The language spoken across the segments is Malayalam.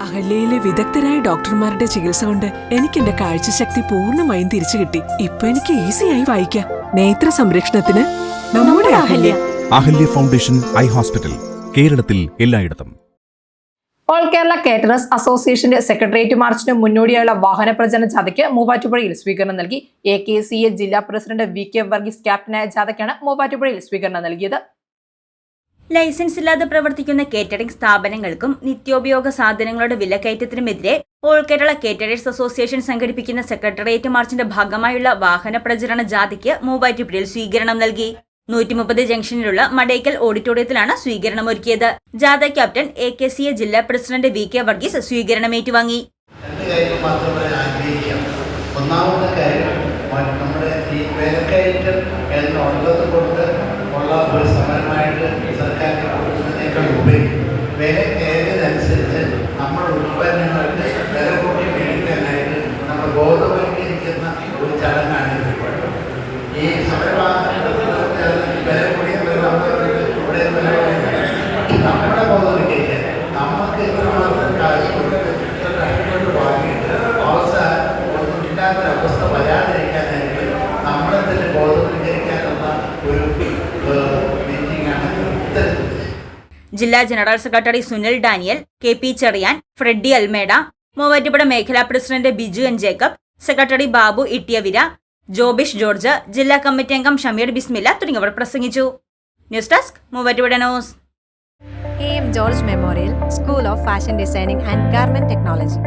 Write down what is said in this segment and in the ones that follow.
അഹല്യയിലെ വിദഗ്ധരായ ഡോക്ടർമാരുടെ ചികിത്സ കൊണ്ട് എനിക്ക് എന്റെ കാഴ്ചശക്തി പൂർണമായും തിരിച്ചു കിട്ടി. ഇപ്പൊ എനിക്ക് ഈസിയായി വായിക്കാം. നേത്ര സംരക്ഷണത്തിന് നമ്മുടെ Ahalya. Ahalya foundation eye hospital കേരളത്തിൽ എല്ലായിടത്തും. ഓൾ കേരള കേറ്ററേഴ്സ് അസോസിയേഷന്റെ സെക്രട്ടേറിയറ്റ് മാർച്ചിന് മുന്നോടിയായുള്ള വാഹന പ്രചരണ ജാഥയ്ക്ക് മൂവാറ്റുപുഴയിൽ സ്വീകരണം നൽകി. എ കെ സി എ ജില്ലാ പ്രസിഡന്റ് വി കെ വർഗീസ് ക്യാപ്റ്റനായ ജാഥയ്ക്കാണ് മൂവാറ്റുപുഴയിൽ സ്വീകരണം നൽകിയത്. ലൈസൻസ് ഇല്ലാതെ പ്രവർത്തിക്കുന്ന കേറ്ററിംഗ് സ്ഥാപനങ്ങൾക്കും നിത്യോപയോഗ സാധനങ്ങളുടെ വിലക്കയറ്റത്തിനുമെതിരെ ഓൾ കേരള കേറ്ററേഴ്സ് അസോസിയേഷൻ സംഘടിപ്പിക്കുന്ന സെക്രട്ടേറിയറ്റ് മാർച്ചിന്റെ ഭാഗമായുള്ള വാഹന പ്രചരണ ജാഥയ്ക്ക് മൂവാറ്റുപുഴയിൽ സ്വീകരണം നൽകി. നൂറ്റി മുപ്പത് ജംഗ്ഷനിലുള്ള മടേക്കൽ ഓഡിറ്റോറിയത്തിലാണ് സ്വീകരണം ഒരുക്കിയത് ജാഥ captain A K C A ജില്ലാ പ്രസിഡന്റ് വി കെ വർഗീസ് സ്വീകരണം ഏറ്റുവാങ്ങി ഒന്നാമത്തെ കാര്യം നമ്മുടെ ഈ വിലക്കയറ്റം എന്നുള്ളത് ഉള്ള ഒരു സമരമായിട്ട് സർക്കാരിന് കൊടുക്കുന്നതിനേക്കാൾ ഉപരി വില കയറിയതനുസരിച്ച് നമ്മുടെ ഉൽപ്പന്നങ്ങൾക്ക് വില കൂട്ടി മേടിക്കാനായിട്ട് നമ്മൾ ബോധവൽക്കരിക്കുന്ന ഒരു ചടങ്ങാണ്. ഈ സമരവാഹനങ്ങൾക്ക് വില കൂടിയ വില നമ്മൾ ഇവിടെ വില. പക്ഷെ നമ്മുടെ ബോധവൽക്കരിക്കാൻ നമുക്ക് എത്രമാത്രം കാശ് കൊടുത്ത് ഇത്ര വാങ്ങിയിട്ട് അവസാനം ഒന്നുമില്ലാത്ത അവസ്ഥ വരാതിരിക്കാനായിട്ട് ജില്ലാ general secretary Sunil Daniel K P Cherian Freddy Almeida Muvattupuzha മേഖലാ president Biju N Jacob secretary Babu Ittiyavira Jobish George ജില്ലാ കമ്മിറ്റി അംഗം ഷമീർ ബിസ്മില്ല തുടങ്ങിയവർ പ്രസംഗിച്ചു. News desk Muvattupuzha news. A M George memorial school of fashion designing and garment technology.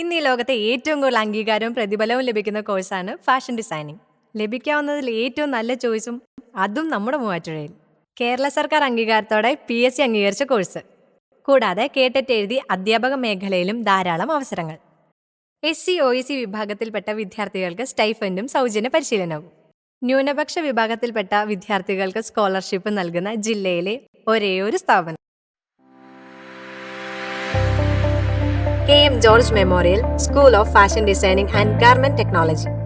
ഇന്ന് ഈ ലോകത്തെ ഏറ്റവും കൂടുതൽ അംഗീകാരവും പ്രതിഫലവും ലഭിക്കുന്ന കോഴ്സാണ് ഫാഷൻ ഡിസൈനിങ് ലഭിക്കാവുന്നതിൽ ഏറ്റവും നല്ല ചോയ്സും അതും നമ്മുടെ മൂവാറ്റുഴയിൽ കേരള സർക്കാർ അംഗീകാരത്തോടെ പി എസ് സി അംഗീകരിച്ച കോഴ്സ്. കൂടാതെ കേട്ടറ്റ് എഴുതി അധ്യാപക മേഖലയിലും ധാരാളം അവസരങ്ങൾ. എസ് സി ഒ സി വിഭാഗത്തിൽപ്പെട്ട വിദ്യാർത്ഥികൾക്ക് സ്റ്റൈഫൻഡും സൗജന്യ പരിശീലനവും. ന്യൂനപക്ഷ വിഭാഗത്തിൽപ്പെട്ട വിദ്യാർത്ഥികൾക്ക് സ്കോളർഷിപ്പ് നൽകുന്ന ജില്ലയിലെ ഒരേ ഒരു സ്ഥാപനം. K. M. George memorial school of fashion designing and garment technology.